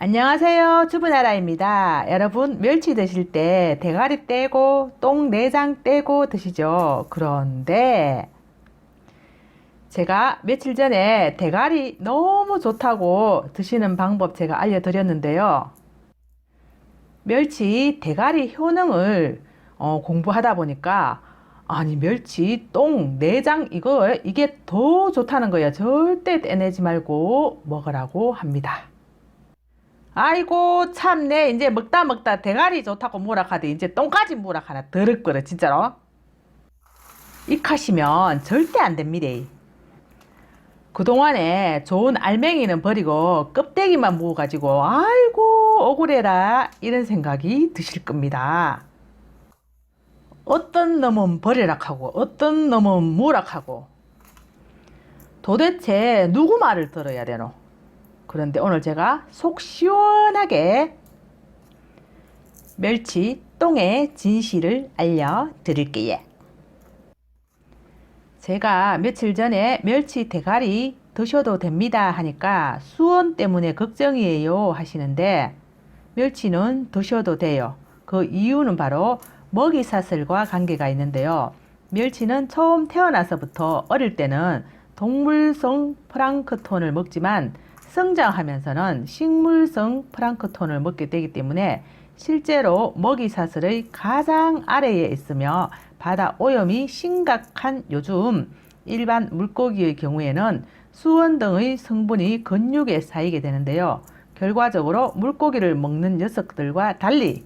안녕하세요. 주부나라입니다. 여러분, 멸치 드실 때 대가리 떼고 똥 내장 떼고 드시죠. 그런데 제가 며칠 전에 대가리 너무 좋다고 드시는 방법 제가 알려드렸는데요. 멸치 대가리 효능을 어, 공부하다 보니까 아니 멸치 똥 내장 이거 이게 더 좋다는 거예요. 절대 떼내지 말고 먹으라고 합니다. 아이고 참내. 이제 먹다 먹다 대가리 좋다고 하대 이제 똥까지 뭐라 하나 더럽거려 진짜로. 익하시면 절대 안 됩니다. 그동안에 좋은 알맹이는 버리고 껍데기만 모아가지고 아이고 억울해라. 이런 생각이 드실 겁니다. 어떤 놈은 버리라 하고 어떤 놈은 뭐라 하고. 도대체 누구 말을 들어야 되노 그런데 오늘 제가 속 시원하게 멸치 똥의 진실을 알려드릴게요. 제가 며칠 전에 멸치 대가리 드셔도 됩니다 하니까 수원 때문에 걱정이에요 하시는데 멸치는 드셔도 돼요. 그 이유는 바로 먹이 사슬과 관계가 있는데요. 멸치는 처음 태어나서부터 어릴 때는 동물성 플랑크톤을 먹지만 성장하면서는 식물성 플랑크톤을 먹게 되기 때문에 실제로 먹이 사슬의 가장 아래에 있으며 바다 오염이 심각한 요즘 일반 물고기의 경우에는 수원 등의 성분이 근육에 쌓이게 되는데요. 결과적으로 물고기를 먹는 녀석들과 달리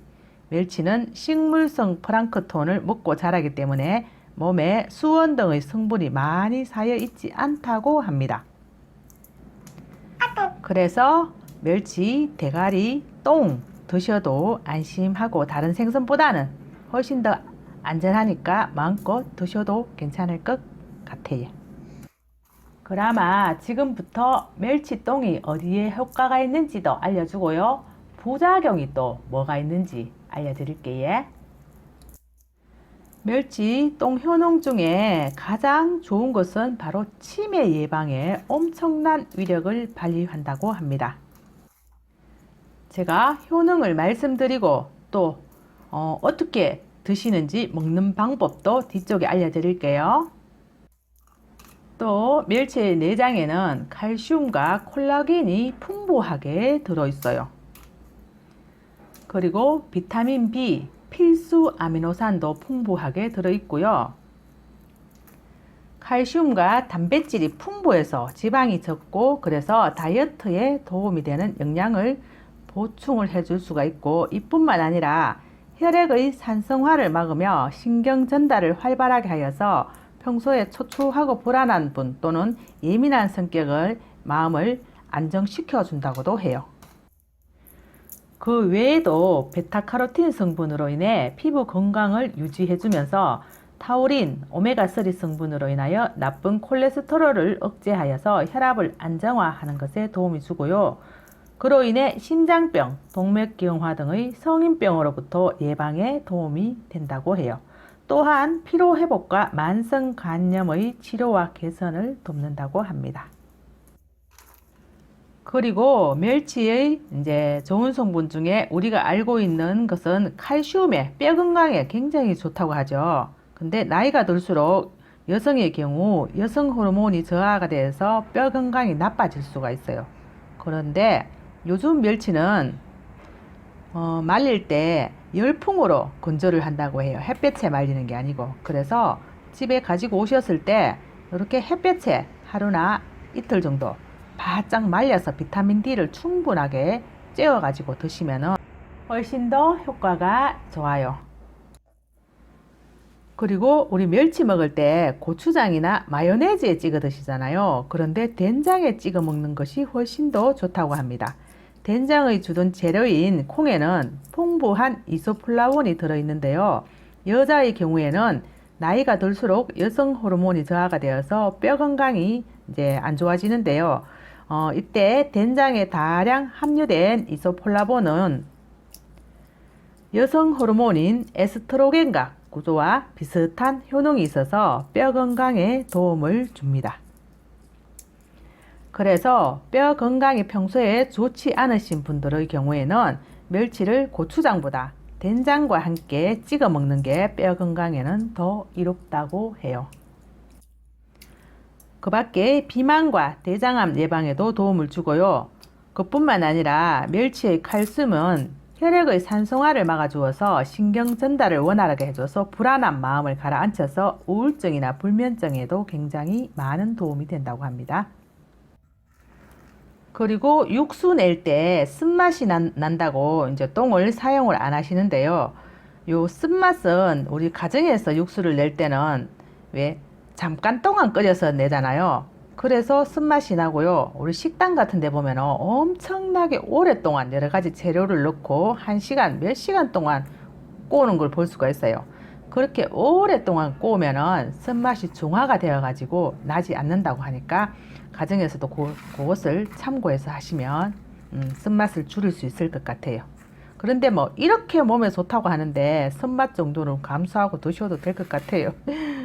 멸치는 식물성 플랑크톤을 먹고 자라기 때문에 몸에 수원 등의 성분이 많이 쌓여 있지 않다고 합니다. 그래서 멸치, 대가리, 똥 드셔도 안심하고 다른 생선보다는 훨씬 더 안전하니까 마음껏 드셔도 괜찮을 것 같아요. 그나마 지금부터 멸치 똥이 어디에 효과가 있는지도 알려주고요. 부작용이 또 뭐가 있는지 알려드릴게요. 멸치 똥 효능 중에 가장 좋은 것은 바로 치매 예방에 엄청난 위력을 발휘한다고 합니다. 제가 효능을 말씀드리고 또 어, 떻게 드시는지 먹는 방법도 뒤쪽에 알려드릴게요. 또 멸치의 내장에는 칼슘과 콜라겐이 풍부하게 들어있어요. 그리고 비타민 B, 필수 아미노산도 풍부하게 들어있고요. 칼슘과 단백질이 풍부해서 지방이 적고 그래서 다이어트에 도움이 되는 영양을 보충을 해줄 수가 있고 이뿐만 아니라 혈액의 산성화를 막으며 신경 전달을 활발하게 하여서 평소에 초조하고 불안한 분 또는 예민한 성격을 마음을 안정시켜 준다고도 해요. 그 외에도 베타카로틴 성분으로 인해 피부 건강을 유지해주면서 타우린, 오메가3 성분으로 인하여 나쁜 콜레스테롤을 억제하여서 혈압을 안정화하는 것에 도움이 주고요. 그로 인해 신장병, 동맥경화 등의 성인병으로부터 예방에 도움이 된다고 해요. 또한 피로회복과 만성간염의 치료와 개선을 돕는다고 합니다. 그리고 멸치의 이제 좋은 성분 중에 우리가 알고 있는 것은 칼슘에 뼈 건강에 굉장히 좋다고 하죠. 근데 나이가 들수록 여성의 경우 여성 호르몬이 저하가 돼서 뼈 건강이 나빠질 수가 있어요. 그런데 요즘 멸치는 어, 말릴 때 열풍으로 건조를 한다고 해요. 햇볕에 말리는 게 아니고. 그래서 집에 가지고 오셨을 때 이렇게 햇볕에 하루나 이틀 정도 바짝 말려서 비타민 D를 충분하게 쬐어 가지고 드시면 훨씬 더 효과가 좋아요. 그리고 우리 멸치 먹을 때 고추장이나 마요네즈에 찍어 드시잖아요. 그런데 된장에 찍어 먹는 것이 훨씬 더 좋다고 합니다. 된장의 주된 재료인 콩에는 풍부한 이소플라본이 들어있는데요. 여자의 경우에는 나이가 들수록 여성 호르몬이 저하가 되어서 뼈 건강이 이제 안 좋아지는데요. 어, 이때 된장에 다량 함유된 이소폴라본은 여성 호르몬인 에스트로겐과 구조와 비슷한 효능이 있어서 뼈 건강에 도움을 줍니다. 그래서 뼈 건강이 평소에 좋지 않으신 분들의 경우에는 멸치를 고추장보다 된장과 함께 찍어 먹는 게 뼈 건강에는 더 이롭다고 해요. 그 밖에 비만과 대장암 예방에도 도움을 주고요. 그뿐만 아니라 멸치의 칼슘은 혈액의 산성화를 막아주어서 신경 전달을 원활하게 해줘서 불안한 마음을 가라앉혀서 우울증이나 불면증에도 굉장히 많은 도움이 된다고 합니다. 그리고 육수 낼 때 쓴맛이 난, 난다고 이제 똥을 사용을 안 하시는데요. 요 쓴맛은 우리 가정에서 육수를 낼 때는 왜 잠깐 동안 끓여서 내잖아요. 그래서 쓴맛이 나고요. 우리 식당 같은 데 보면 엄청나게 오랫동안 여러 가지 재료를 넣고 한 시간, 몇 시간 동안 꼬는 걸 볼 수가 있어요. 그렇게 오랫동안 꼬우면은 쓴맛이 중화가 되어 가지고 나지 않는다고 하니까 가정에서도 그, 그것을 참고해서 하시면 음, 쓴맛을 줄일 수 있을 것 같아요. 그런데 뭐 이렇게 몸에 좋다고 하는데 쓴맛 정도는 감수하고 드셔도 될 것 같아요.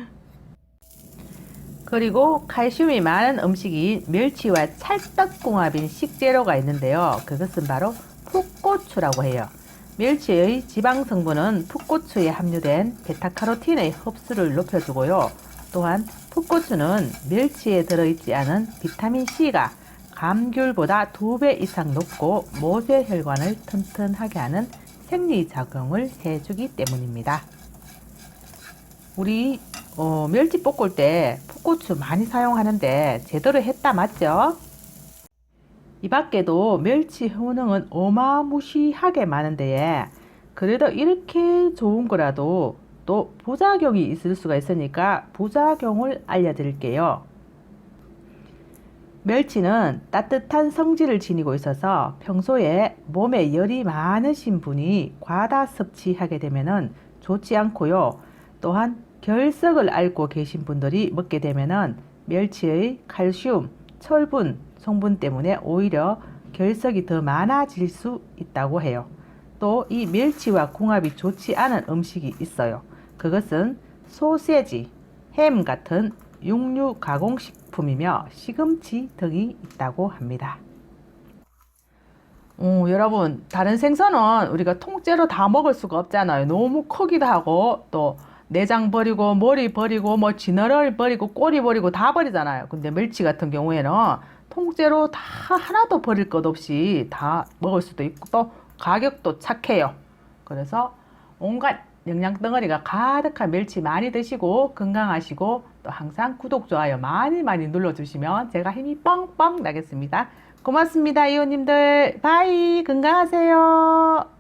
그리고 칼슘이 많은 음식이 멸치와 찰떡궁합인 식재료가 있는데요. 그것은 바로 풋고추라고 해요. 멸치의 지방 성분은 풋고추에 함유된 베타카로틴의 흡수를 높여주고요. 또한 풋고추는 멸치에 들어있지 않은 비타민 C가 감귤보다 두배 이상 높고 모세혈관을 튼튼하게 하는 생리작용을 해주기 때문입니다. 우리 어, 멸치 볶을 때 풋고추 많이 사용하는데 제대로 했다 맞죠? 이 밖에도 멸치 효능은 어마무시하게 많은데 그래도 이렇게 좋은 거라도 또 부작용이 있을 수가 있으니까 부작용을 알려드릴게요. 멸치는 따뜻한 성질을 지니고 있어서 평소에 몸에 열이 많으신 분이 과다 섭취하게 되면은 좋지 않고요. 또한 결석을 앓고 계신 분들이 먹게 되면은 멸치의 칼슘, 철분 성분 때문에 오히려 결석이 더 많아질 수 있다고 해요. 또 이 멸치와 궁합이 좋지 않은 음식이 있어요. 그것은 소세지, 햄 같은 육류 가공식품이며 시금치 등이 있다고 합니다. 어, 여러분, 다른 생선은 우리가 통째로 다 먹을 수가 없잖아요. 너무 크기도 하고, 또 내장 버리고, 머리 버리고, 뭐 지느러미 버리고, 꼬리 버리고 다 버리잖아요. 근데 멸치 같은 경우에는 통째로 다 하나도 버릴 것 없이 다 먹을 수도 있고, 또 가격도 착해요. 그래서 온갖 영양 덩어리가 가득한 멸치 많이 드시고 건강하시고 또 항상 구독, 좋아요 많이 많이 눌러주시면 제가 힘이 뻥뻥 나겠습니다. 고맙습니다, 이호님들. 바이. 건강하세요.